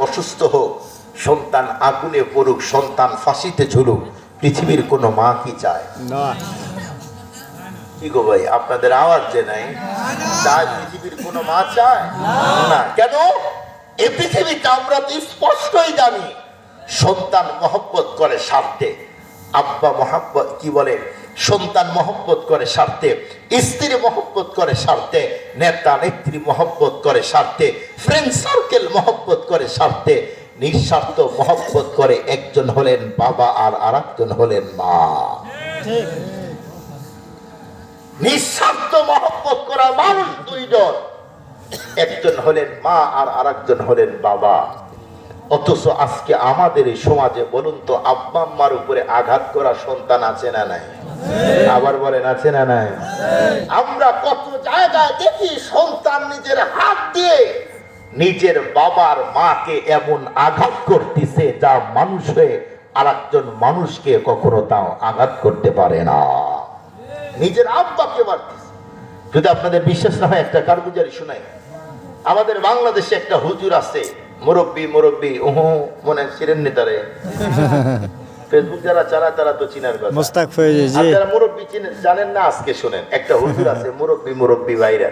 অসুস্থ হোক সন্তান আগুনে পড়ুক সন্তান ফাঁসিতে ঝুলুক পৃথিবীর কোনো মা কি চায়? না। কি গো ভাই আপনাদের আওয়াজ যে নাই? চায় পৃথিবীর কোনো মা চায়? না। কেন? এ পৃথিবীতে আমরা তো স্পষ্টই জানি। সন্তান মহব্বত করে স্বার্থে আব্বা মহাব্বত কি বলে সন্তান মহব্বত করে স্বার্থে, স্ত্রী মহব্বত করে স্বার্থে, নেতা নেত্রী মহব্বত করে স্বার্থে ফ্রেন্ড সার্কেল মহব্বত করে স্বার্থে, নিঃস্বার্থ মহব্বত করে একজন হলেন বাবা আর আরেকজন হলেন মা। নিঃস্বার্থ মহব্বত করা মানুষ দুইজন, একজন হলেন মা আর আরেকজন হলেন বাবা। অথচ আজকে আমাদের এই সমাজে বলুন তো, আব্বা আম্মার উপরে আঘাত করা সন্তান আছে না নাই? আবার বলেন, আছে না নাই? আমরা কত জায়গায় দেখি সন্তান নিজের হাত দিয়ে নিজের বাবার মাকে এমন আঘাত করতেছে যা মানুষ আর একজন মানুষকে কখনো তাও আঘাত করতে পারে না। নিজের আব্বাকে মারতেছে। যদি আপনাদের বিশ্বাস না হয়, একটা কারগুজারি শোনাই। আমাদের বাংলাদেশে একটা হুজুর আছে, মুরব্বী মুরব্বী ওহো মনে ছিলেন নেতারে। ফেসবুক যারা চালায় তারা তো চিনার কথা মোস্তাক ফয়েজি জি। আপনারা মুরব্বী চিনেন জানেন না আজকে শোনেন একটা হুজুর আছে মুরব্বী মুরব্বী ভাইরা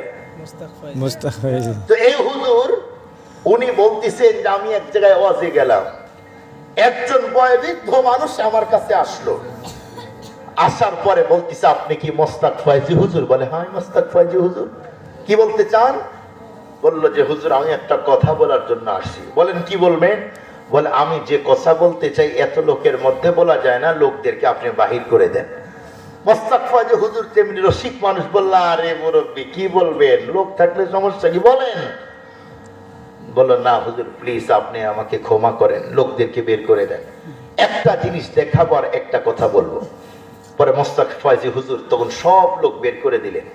মোস্তাক ফয়েজি তো এই হুজুর উনি বলতেছেন যে আমি এক জায়গায় ওয়াজে গেলাম। একজন বয়োবৃদ্ধ মানুষ আমার কাছে আসলো। আসার পরে বলতেছে আপনি কি মোস্তাক ফয়জি হুজুর? বলে হ্যাঁ মোস্তাক ফয়জি হুজুর। কি বলতে চান? বলল যে হুজুর আমি একটা কথা বলার জন্য আসছি। বলেন কি বলবেন? বলে, আমি যে কথা বলতে চাই, এত লোকের মধ্যে বলা যায় না, লোকদেরকে আপনি বাহির করে দেন। মোস্তাক ফয়জি হুজুর তেমনি রসিক মানুষ বললা, আরে মুরব্বী, কি বলবেন? লোক থাকলে সমস্যা কি বলেন? বলল, না হুজুর প্লিজ আপনি আমাকে ক্ষমা করেন, লোকদেরকে বের করে দেন। একটা জিনিস দেখাবার একটা কথা বলব। পরে মোস্তাক ফয়জি হুজুর তখন সব লোক বের করে দিলেন।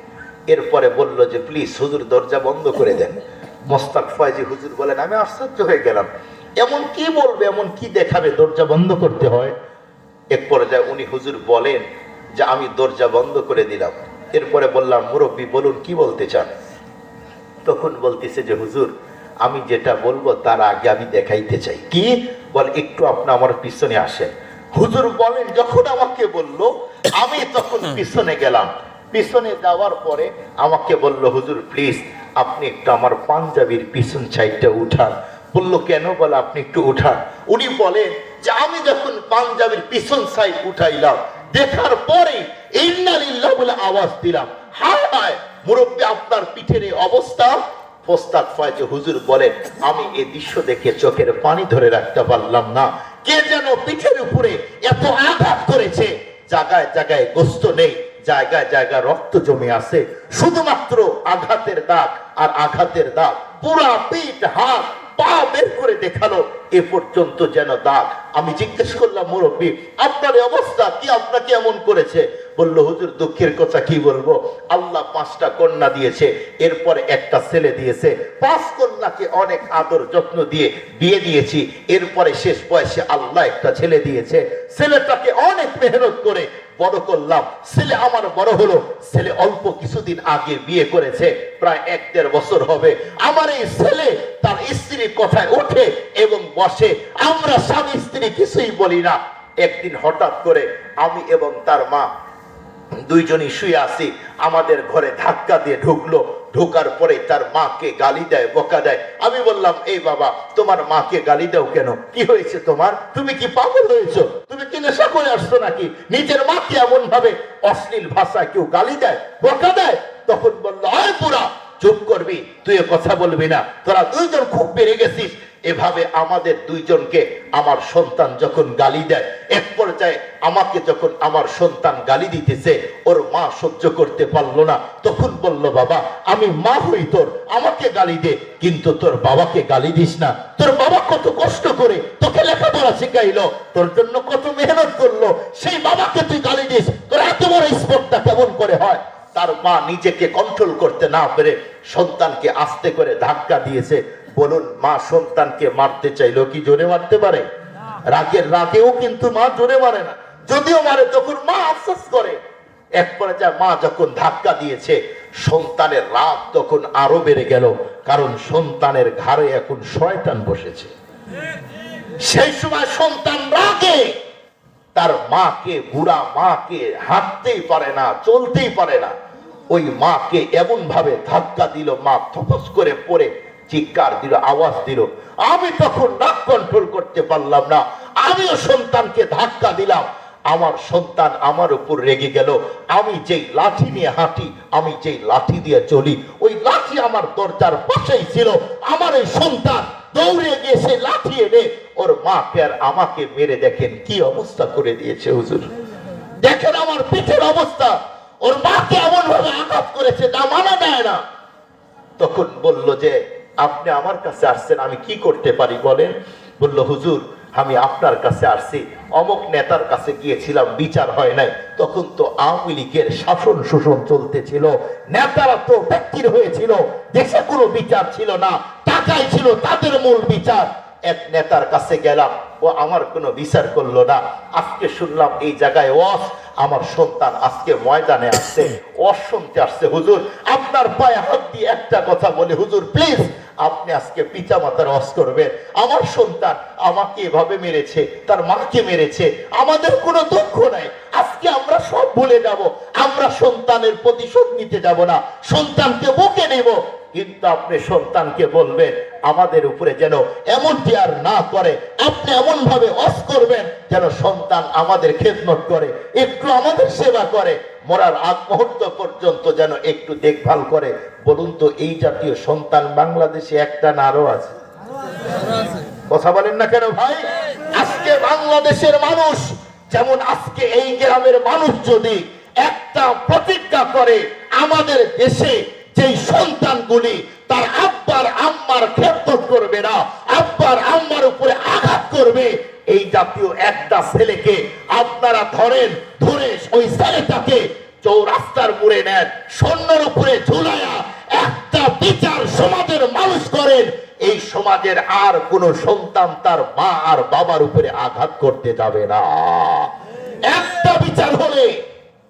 এরপরে বলল যে প্লিজ হুজুর, দরজা বন্ধ করে দেন। মোস্তাক ফয়জি হুজুর বলেন, আমি আশ্চর্য হয়ে গেলাম। এমন কি বলবে, এমন কি দেখাবে, দরজা বন্ধ করতে হয়? এক পর্যায়ে উনি হুজুর বলেন যে, আমি দরজা বন্ধ করে দিলাম। এরপরে বললাম, মুরব্বী, বলুন কি বলতে চান? তখন বলতেছে যে, হুজুর, আমি যেটা বলব তার আগে আমি দেখাইতে চাই। কি? বল, একটু আপনি আমার পিছনে আসেন। হুজুর বলেন, যখন আমাকে বলল, আমি তখন পিছনে গেলাম। পিছনে যাওয়ার পরে আমাকে বলল, হুজুর প্লিজ আপনি একটু আমার পাঞ্জাবির পিছন সাইডটা উঠান। বলল, কেন বলে, আপনি একটু উঠান। উনি বলেন, যে আমি যখন পাঞ্জাবির পিছন সাইড উঠাইলাম, দেখার পরে ইন্নালিল্লাহ বলে আওয়াজ দিলাম। হায় হায়, মুরব্বী, আপনার পিঠের এই অবস্থা? পোস্তাক ফয়জে হুজুর বলেন, আমি এই দৃশ্য দেখে চোখের পানি ধরে রাখতে পারলাম না। কে যেন পিঠের উপরে এত আঘাত করেছে। জায়গায় জায়গায় গোস্ত নেই, জায়গায় জায়গায় রক্ত জমে আছে। শুধুমাত্র আঘাতের দাগ আর আঘাতের দাগ। পুরা পিঠ, হাত পা বের করে দেখাল। এ পর্যন্ত যেন দাগ। আমি জিজ্ঞেস করলাম, মুরব্বী, আপনার অবস্থা কি? আপনাকে এমন করেছে? বলল, হুজুর, দুঃখের কথা কি বলব? আল্লাহ পাঁচটা কন্যা দিয়েছে, এরপরে একটা ছেলে দিয়েছে। পাঁচ কন্যাকে অনেক আদর যত্ন দিয়ে বিয়ে দিয়েছি, এরপরে শেষ বয়সে আল্লাহ একটা ছেলে দিয়েছে। ছেলেটাকে অনেক মেহনত করে বড় করলাম। ছেলে আমার বড় হলো, ছেলে অল্প কিছুদিন আগে বিয়ে করেছে, প্রায় এক দেড় বছর হবে। আমার এই ছেলে তার স্ত্রীর কথায় ওঠে এবং বসে। আমরা স্বামী স্ত্রী কিছুই বলি না। একদিন হঠাৎ করে আমি এবং তার মা দুইজনই শুয়ে আছি। আমাদের ঘরে ধাক্কা দিয়ে ঢুকলো। ঢোকার পরে তার মাকে গালি দেয়, বকা দেয়। আমি বললাম, এই বাবা, তোমার মাকে গালি দাও কেন? কি হয়েছে তোমার? তুমি কি পাগল হয়েছো? তুমি কি নেশা করে আসছো নাকি? নিজের মাকে এমন ভাবে অশ্লীল ভাষায় কেউ গালি দেয়, বকা দেয়? তখন বলল, আয় পুরা চুপ করবি, তুই কথা বলবি না। তোরা দুইজন খুব বেড়ে গেছিস। এভাবে আমাদের দুইজনকে আমার সন্তান যখন গালি দেয়, এক পর্যায়ে আমাকে যখন আমার সন্তান গালি দিতেছে, ওর মা সহ্য করতে পারল না। তখন বলল, বাবা, আমি মা হই তোর, আমাকে গালি দে, কিন্তু তোর বাবাকে গালি দিস না। তোর বাবা কত কষ্ট করে তোকে লেখাপড়া শিখাইলো, তোর জন্য কত মেহনত করল, সেই বাবাকে তুই গালি দিস। তোর এত বড় স্পর্ধা কেমন করে হয়? তার মা নিজেকে কন্ট্রোল করতে না পেরে সন্তানকে আস্তে করে ধাক্কা দিয়েছে। বলুন, মা সন্তানকে মারতে চাইলো কি জোরে মারতে পারে? রাগের রাগেও কিন্তু মা জোরে মারে না। যদিও মারে, তখন মা আফসোস করে। এক পর্যায়ে মা যখন ধাক্কা দিয়েছে, সন্তানের রাগ তখন আরও বেড়ে গেল, কারণ সন্তানের ঘাড়ে এখন শয়তান বসেছে। সেই সময় সন্তান রাগে। তার মাকে, বুড়া মাকে হাঁটতেই পারে না, চলতেই পারে না। ওই মাকে এমন ভাবে ধাক্কা দিল, মা থপস করে পড়ে, চিৎকার দিল, আওয়াজ দিল। আমি তখন রাগ কন্ট্রোল করতে পারলাম না। আমিও সন্তানকে ধাক্কা দিলাম। আমার সন্তান আমার উপর রেগে গেল। আমি যেই লাঠি নিয়ে হাঁটি, আমি যেই লাঠি দিয়ে চলি, ওই লাঠি আমার দরজার পাশেই ছিল। আমার এই সন্তান দৌড়ে গিয়ে সে লাঠি এনে ওর মাকে আর আমাকে মেরে দেখেন। কি অবস্থা করে দিয়েছে হুজুর। দেখেন আমার পিঠের অবস্থা। ওর মাকে এমন ভাবে আঘাত করেছে, তা মানা যায় না। তখন বলল যে, আপনি আমার কাছে আসছেন, আমি কি করতে পারি বলেন? বলল, হুজুর, আমি আপনার কাছে আসছি। অমুক নেতার কাছে গিয়েছিলাম, বিচার হয় নাই। তখন তো আওয়ামী লীগের শাসন শোষণ চলতেছিল, নেতারা তো ব্যক্তির হয়েছিল, দেশে কোনো বিচার ছিল না, টাকাই ছিল তাদের মূল বিচার। এক নেতার কাছে গেলাম ও আমার কোনো বিচার করল না। আজকে শুনলাম এই জায়গায় অস আমার সন্তান আজকে ময়দানে আসছে অস শুনতে আসছে। হুজুর, আপনার পায়ে হাত দিয়ে একটা কথা বলে। হুজুর প্লিজ আপনি আজকে পিতা মাতার অস করবেন। আমার সন্তান আমাকে এভাবে মেরেছে, তার মাকে মেরেছে। আমাদের কোনো দুঃখ নাই। ভুলে যাব। আমরা সন্তানের প্রতিশোধ নিতে যাব না। সন্তানকে বুকে নেব কিন্তু আপনি সন্তানকে বলবেন আমাদের উপরে যেন এমনটি আর না করে। আপনি এমন ভাবে অস করবেন যেন সন্তান আমাদের খেদমত করে একটু আমাদের সেবা করে। মরার আগ মুহূর্ত পর্যন্ত যেন একটু দেখভাল করে। বলুন তো এই জাতীয় সন্তান বাংলাদেশে একটা না আরও আছে। কথা বলেন না কেন ভাই? আজকে বাংলাদেশের মানুষ যেমন আজকে এই গ্রামের মানুষ যদি একটা প্রতিজ্ঞা করে আমাদের দেশে যেই সন্তানগুলি তার আব্বার আম্মার খেদমত করবে না, আব্বার আম্মার উপরে আঘাত করবে, এই জাতীয় একটা ছেলেকে আপনারা ধরেন, ধরে ওই ছেলেটাকে চৌরাস্তার মুড়ে নেন সৈন্যর উপরে ঝুলায়া সমাজের আর কোন সন্তান তার মা আর বাবার উপরে আঘাত করতে যাবে না। একটা বিচার হলে,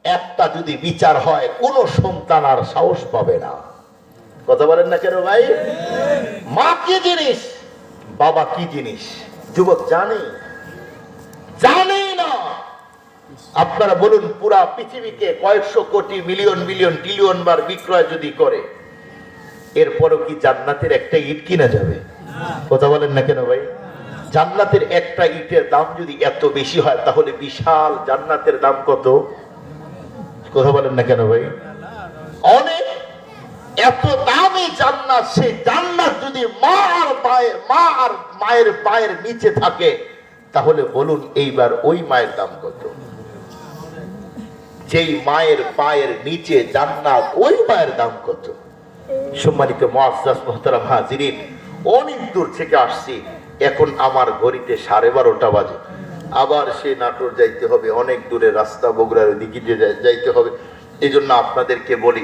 একটা যদি বিচার হয়, কোন সন্তান আর সাহস পাবে না। কথা বলেন না কেন ভাই? মা কি জিনিস? বাবা কি জিনিস? যুবক জানে? জানে না। আপনারা বলুন, পুরা পৃথিবীকে কয়েকশো কোটি, মিলিয়ন মিলিয়ন ট্রিলিয়ন বার বিক্রয় যদি করে, এরপরও কি জান্নাতের একটা ইট কিনা যাবে? কথা বলেন না কেন ভাই? জান্নাতের একটা ইটের দাম যদি এত বেশি হয়, তাহলে বিশাল জান্নাতের দাম কত? কথা বলেন না কেন ভাই? অনেক এত দামি জান্নাত জান্নাত যদি মা আর পায়ের মা আর মায়ের পায়ের নিচে থাকে, তাহলে বলুন এইবার ওই মায়ের দাম কত? যেই মায়ের পায়ের নিচে জান্নাত, ওই মায়ের দাম কত? সম্মানিত মহাজাস মোহতারাম হাজিরিন অনেক দূর থেকে আসছি। এখন আমার ঘড়িতে সাড়ে বারোটা বাজে। আবার সে নাটোর যাইতে হবে, অনেক দূরে, রাস্তা বগুড়ার দিকে যাইতে হবে। এই জন্য আপনাদেরকে বলি